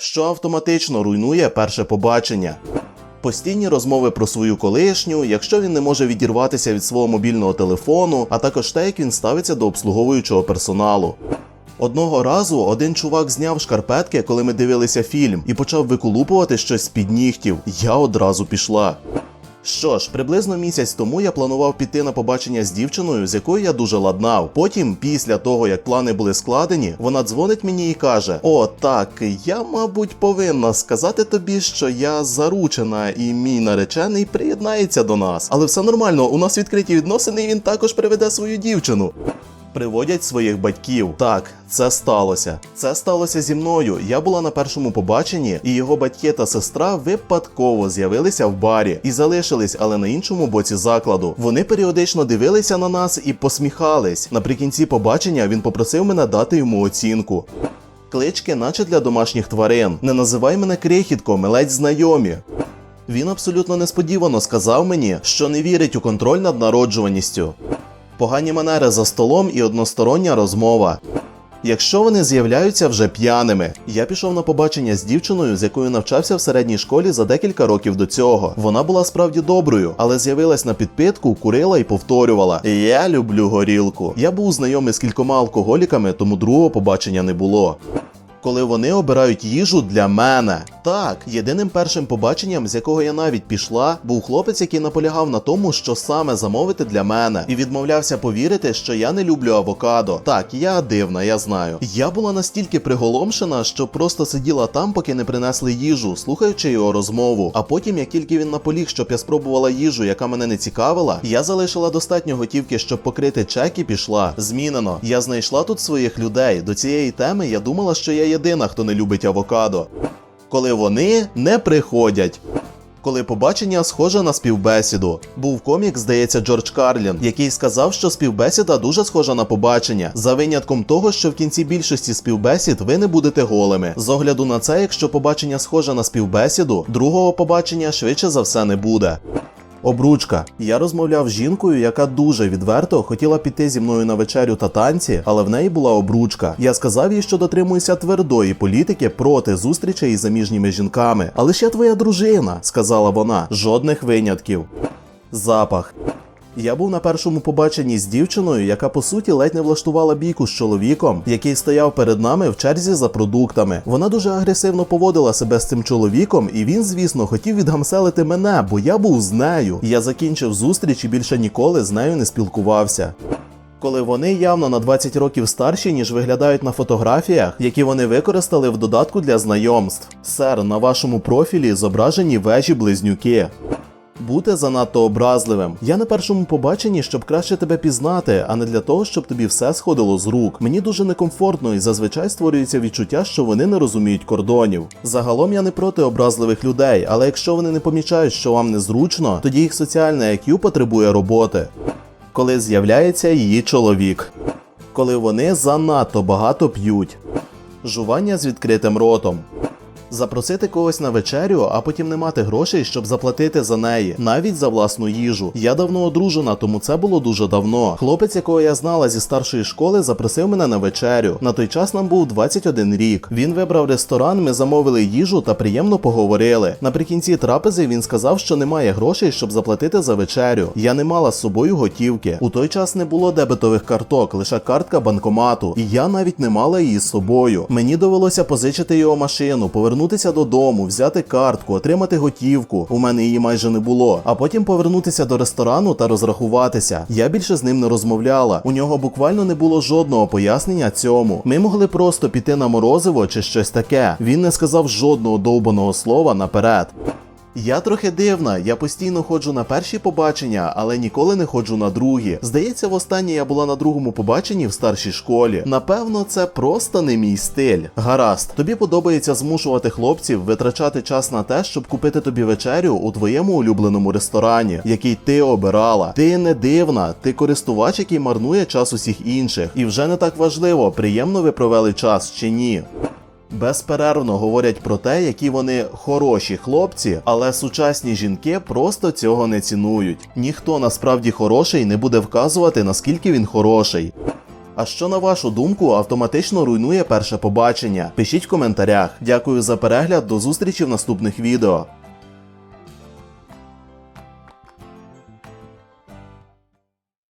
що автоматично руйнує перше побачення. Постійні розмови про свою колишню, якщо він не може відірватися від свого мобільного телефону, а також те, як він ставиться до обслуговуючого персоналу. Одного разу один чувак зняв шкарпетки, коли ми дивилися фільм, і почав виколупувати щось з-під нігтів. Я одразу пішла. Що ж, приблизно місяць тому я планував піти на побачення з дівчиною, з якою я дуже ладнав. Потім, після того як плани були складені, вона дзвонить мені і каже: О, так, я, мабуть, повинна сказати тобі, що я заручена, і мій наречений приєднається до нас. Але все нормально, у нас відкриті відносини, і він також приведе свою дівчину. Приводять своїх батьків. Так, це сталося. Це сталося зі мною. Я була на першому побаченні, і його батьки та сестра випадково з'явилися в барі і залишились, але на іншому боці закладу. Вони періодично дивилися на нас і посміхались. Наприкінці побачення він попросив мене дати йому оцінку. Клички, наче для домашніх тварин. Не називай мене крихітко, ми ледь знайомі. Він абсолютно несподівано сказав мені, що не вірить у контроль над народжуваністю. Погані манери за столом і одностороння розмова. Якщо вони з'являються вже п'яними, я пішов на побачення з дівчиною, з якою навчався в середній школі за декілька років до цього. Вона була справді доброю, але з'явилась на підпитку, курила і повторювала: Я люблю горілку. Я був знайомий з кількома алкоголіками, тому другого побачення не було. Коли вони обирають їжу для мене. Так, єдиним першим побаченням, з якого я навіть пішла, був хлопець, який наполягав на тому, що саме замовити для мене, і відмовлявся повірити, що я не люблю авокадо. Так, я дивна, я знаю. Я була настільки приголомшена, що просто сиділа там, поки не принесли їжу, слухаючи його розмову. А потім, як тільки він наполіг, щоб я спробувала їжу, яка мене не цікавила, я залишила достатньо готівки, щоб покрити чек і пішла. Змінено. Я знайшла тут своїх людей. До цієї теми я думала, що я єдина, хто не любить авокадо. Коли вони не приходять. Коли побачення схоже на співбесіду. Був комік, здається, Джордж Карлін, який сказав, що співбесіда дуже схожа на побачення, за винятком того, що в кінці більшості співбесід ви не будете голими. З огляду на це, якщо побачення схоже на співбесіду, другого побачення швидше за все не буде. Обручка. Я розмовляв з жінкою, яка дуже відверто хотіла піти зі мною на вечерю та танці, але в неї була обручка. Я сказав їй, що дотримуюся твердої політики проти зустрічей із заміжніми жінками. Але я твоя дружина, сказала вона. Жодних винятків. Запах. Я був на першому побаченні з дівчиною, яка по суті ледь не влаштувала бійку з чоловіком, який стояв перед нами в черзі за продуктами. Вона дуже агресивно поводила себе з цим чоловіком, і він, звісно, хотів відгамселити мене, бо я був з нею. Я закінчив зустріч і більше ніколи з нею не спілкувався. Коли вони явно на 20 років старші, ніж виглядають на фотографіях, які вони використали в додатку для знайомств. Сер, на вашому профілі зображені вежі близнюки. Бути занадто образливим. Я на першому побаченні, щоб краще тебе пізнати, а не для того, щоб тобі все сходило з рук. Мені дуже некомфортно і зазвичай створюється відчуття, що вони не розуміють кордонів. Загалом я не проти образливих людей, але якщо вони не помічають, що вам незручно, тоді їх соціальне IQ потребує роботи. Коли з'являється її чоловік, коли вони занадто багато п'ють, жування з відкритим ротом. Запросити когось на вечерю, а потім не мати грошей, щоб заплатити за неї, навіть за власну їжу. Я давно одружена, тому це було дуже давно. Хлопець, якого я знала зі старшої школи, запросив мене на вечерю. На той час нам був 21 рік. Він вибрав ресторан, ми замовили їжу та приємно поговорили. Наприкінці трапези він сказав, що немає грошей, щоб заплатити за вечерю. Я не мала з собою готівки. У той час не було дебетових карток, лише картка банкомату, і я навіть не мала її з собою. Мені довелося позичити його машину, повернутися додому, взяти картку, отримати готівку. У мене її майже не було. А потім повернутися до ресторану та розрахуватися. Я більше з ним не розмовляла. У нього буквально не було жодного пояснення цьому. Ми могли просто піти на морозиво чи щось таке. Він не сказав жодного довбаного слова наперед. Я трохи дивна, я постійно ходжу на перші побачення, але ніколи не ходжу на другі. Здається, востаннє я була на другому побаченні в старшій школі. Напевно, це просто не мій стиль. Гаразд, тобі подобається змушувати хлопців витрачати час на те, щоб купити тобі вечерю у твоєму улюбленому ресторані, який ти обирала. Ти не дивна, ти користувач, який марнує час усіх інших. І вже не так важливо, приємно ви провели час чи ні. Безперервно говорять про те, які вони хороші хлопці, але сучасні жінки просто цього не цінують. Ніхто насправді хороший не буде вказувати, наскільки він хороший. А що на вашу думку автоматично руйнує перше побачення? Пишіть в коментарях. Дякую за перегляд, до зустрічі в наступних відео.